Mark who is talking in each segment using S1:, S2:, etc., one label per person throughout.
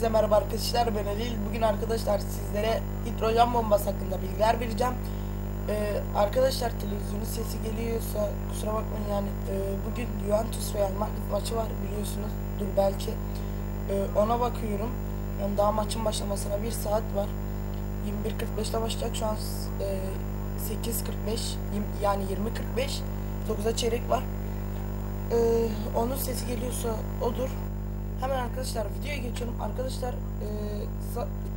S1: Hepinize merhaba arkadaşlar ben Halil. Bugün arkadaşlar sizlere hidrojen bombası hakkında bilgiler vereceğim. Ee, arkadaşlar televizyonun sesi geliyorsa kusura bakmayın yani e, bugün Juventus Real Madrid maçı var biliyorsunuz. Dur belki e, ona bakıyorum. Yani daha maçın başlamasına bir saat var. 21.45'te başlayacak şu an e, 8.45 yirmi- yani 20.45 9'a çeyrek var. Ee, onun sesi geliyorsa odur. Hemen arkadaşlar videoya geçiyorum. Arkadaşlar e,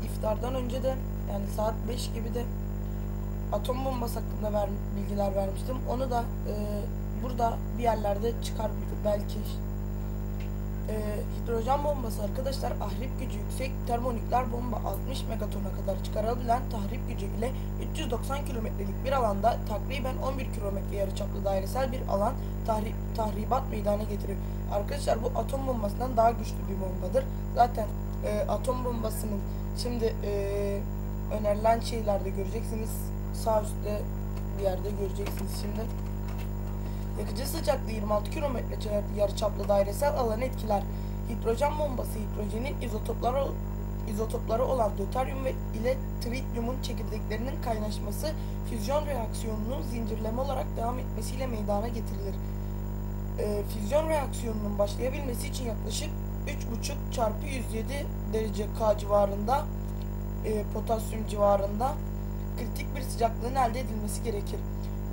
S1: iftardan önce de yani saat 5 gibi de atom bombası hakkında ver, bilgiler vermiştim. Onu da e, burada bir yerlerde çıkar belki. E, hidrojen bombası arkadaşlar ahrip gücü yüksek termonükleer bomba 60 megatona kadar çıkarabilen tahrip gücü ile 390 kilometrelik bir alanda takriben 11 kilometre yarıçaplı dairesel bir alan tahrip, tahribat meydana getirir. Arkadaşlar bu atom bombasından daha güçlü bir bombadır. Zaten e, atom bombasının şimdi e, önerilen şeylerde göreceksiniz. Sağ üstte bir yerde göreceksiniz şimdi. Yakıcı sıcaklığı 26 kilometre yarıçaplı dairesel alanı etkiler. Hidrojen bombası hidrojenin izotopları izotopları olan döteryum ve ile trityumun çekirdeklerinin kaynaşması füzyon reaksiyonunun zincirleme olarak devam etmesiyle meydana getirilir. Ee, füzyon reaksiyonunun başlayabilmesi için yaklaşık 3,5 çarpı 107 derece K civarında e, potasyum civarında kritik bir sıcaklığın elde edilmesi gerekir.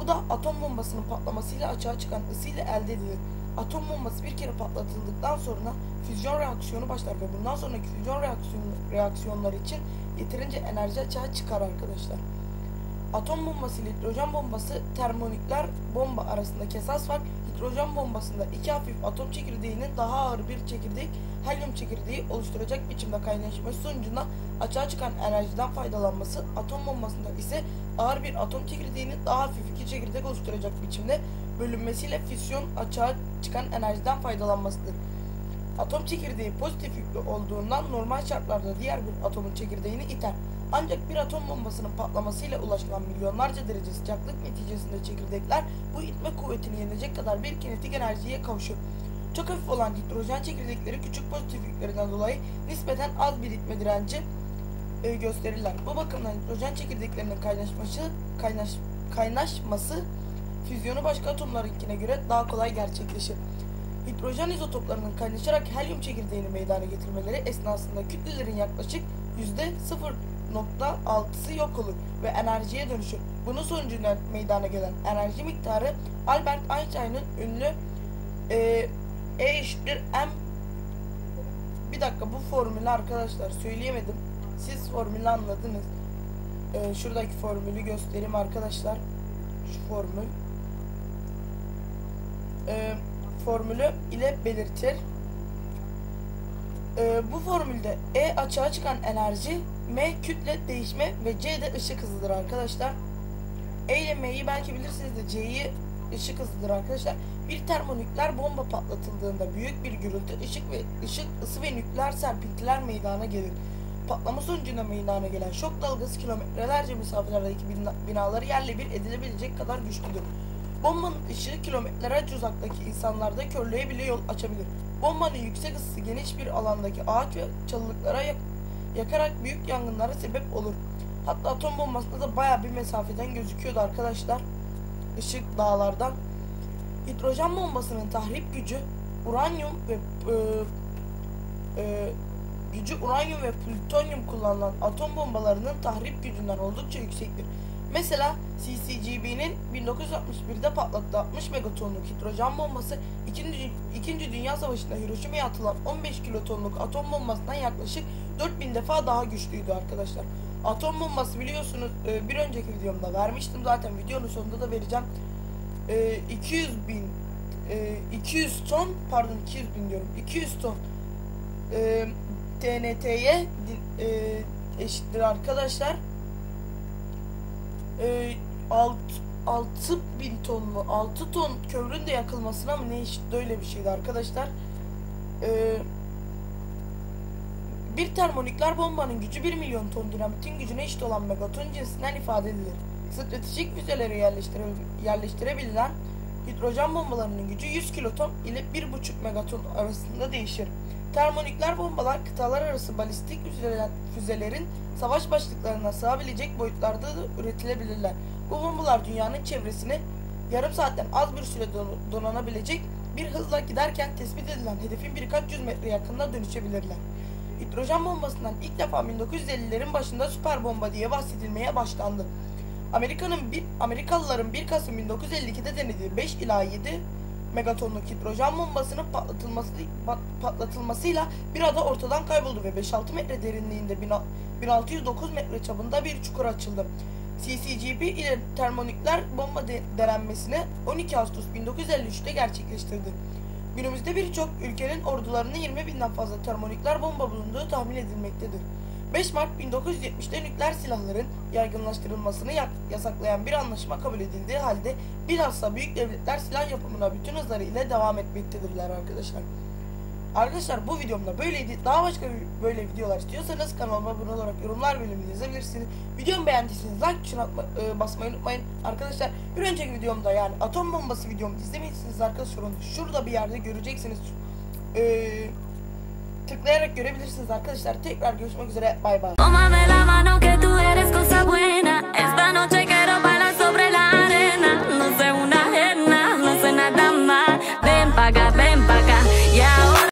S1: Bu da atom bombasının patlamasıyla açığa çıkan ısıyla elde edilir. Atom bombası bir kere patlatıldıktan sonra füzyon reaksiyonu başlar ve bundan sonraki füzyon reaksiyon, reaksiyonları için yeterince enerji açığa çıkar arkadaşlar. Atom bombası ile hidrojen bombası termonükleer bomba arasındaki esas fark hidrojen bombasında iki hafif atom çekirdeğinin daha ağır bir çekirdek helyum çekirdeği oluşturacak biçimde kaynaşması sonucunda açığa çıkan enerjiden faydalanması atom bombasında ise ağır bir atom çekirdeğinin daha hafif iki çekirdek oluşturacak biçimde bölünmesiyle füsyon açığa çıkan enerjiden faydalanmasıdır. Atom çekirdeği pozitif yüklü olduğundan normal şartlarda diğer bir atomun çekirdeğini iter. Ancak bir atom bombasının patlamasıyla ulaşılan milyonlarca derece sıcaklık neticesinde çekirdekler bu itme kuvvetini yenecek kadar bir kinetik enerjiye kavuşur. Çok hafif olan hidrojen çekirdekleri küçük pozitif yüklerinden dolayı nispeten az bir itme direnci e, gösterirler. Bu bakımdan hidrojen çekirdeklerinin kaynaşması, kaynaş, kaynaşması füzyonu başka atomlarınkine göre daha kolay gerçekleşir. Hidrojen izotoplarının kaynaşarak helyum çekirdeğini meydana getirmeleri esnasında kütlelerin yaklaşık %0.6'sı yok olur ve enerjiye dönüşür. Bunun sonucunda meydana gelen enerji miktarı Albert Einstein'ın ünlü e, E eşittir M bir dakika bu formülü arkadaşlar söyleyemedim. Siz formülü anladınız. E, şuradaki formülü göstereyim arkadaşlar. Şu formül. E, formülü ile belirtir. E, bu formülde E açığa çıkan enerji, M kütle değişme ve C de ışık hızıdır arkadaşlar. E ile M'yi belki bilirsiniz de C'yi ışık hızıdır arkadaşlar. Bir termonükleer bomba patlatıldığında büyük bir gürültü, ışık ve ışık ısı ve nükleer serpintiler meydana gelir. Patlama sonucunda meydana gelen şok dalgası kilometrelerce mesafelerdeki bina- binaları yerle bir edilebilecek kadar güçlüdür. Bombanın ışığı kilometrelerce uzaktaki insanlarda körlüğe bile yol açabilir. Bombanın yüksek ısısı geniş bir alandaki ağaç ve çalılıklara yak- yakarak büyük yangınlara sebep olur. Hatta atom bombasında da baya bir mesafeden gözüküyordu arkadaşlar. Işık dağlardan. Hidrojen bombasının tahrip gücü uranyum ve e, e, gücü uranyum ve plütonyum kullanılan atom bombalarının tahrip gücünden oldukça yüksektir. Mesela CCGB'nin 1961'de patlattığı 60 megatonluk hidrojen bombası 2. 2. Dünya Savaşı'nda Hiroşima'ya atılan 15 kilotonluk atom bombasından yaklaşık 4000 defa daha güçlüydü arkadaşlar. Atom bombası biliyorsunuz e, bir önceki videomda vermiştim zaten videonun sonunda da vereceğim. E, 200 bin e, 200 ton pardon 200 bin diyorum 200 ton e, TNT'ye e, eşittir arkadaşlar. E, 6 6 bin ton mu? 6 ton kömürün de yakılmasına mı ne eşit öyle bir şeydi arkadaşlar. E, bir termonükleer bombanın gücü 1 milyon ton dinamitin gücüne eşit olan megaton cinsinden ifade edilir. Stratejik füzelere yerleştire- yerleştirebilen hidrojen bombalarının gücü 100 kiloton ile 1,5 megaton arasında değişir. Termonükleer bombalar kıtalar arası balistik füzeler- füzelerin savaş başlıklarına sığabilecek boyutlarda da üretilebilirler. Bu bombalar dünyanın çevresine yarım saatten az bir süre don- donanabilecek bir hızla giderken tespit edilen hedefin birkaç yüz metre yakında dönüşebilirler. Hidrojen bombasından ilk defa 1950'lerin başında süper bomba diye bahsedilmeye başlandı. Amerika'nın bir Amerikalıların 1 Kasım 1952'de denediği 5 ila 7 megatonluk hidrojen bombasının patlatılması pat- patlatılmasıyla bir ada ortadan kayboldu ve 5-6 metre derinliğinde 1000 1609 metre çapında bir çukur açıldı. CCGP ile termonükleer bomba de- denenmesini 12 Ağustos 1953'te gerçekleştirdi. Günümüzde birçok ülkenin ordularında 20 binden fazla termonükleer bomba bulunduğu tahmin edilmektedir. 5 Mart 1970'te nükleer silahların yaygınlaştırılmasını yasaklayan bir anlaşma kabul edildiği halde bilhassa büyük devletler silah yapımına bütün hızlarıyla devam etmektedirler arkadaşlar. Arkadaşlar bu videomda böyleydi. Daha başka böyle videolar istiyorsanız kanalıma abone olarak yorumlar bölümünde yazabilirsiniz. Videomu beğendiyseniz like tuşuna e, basmayı unutmayın. Arkadaşlar bir önceki videomda yani atom bombası videomu izlemediyseniz arkadaşlar şurada bir yerde göreceksiniz. Eee tıklayarak görebilirsiniz arkadaşlar. Tekrar görüşmek üzere. Bay bay.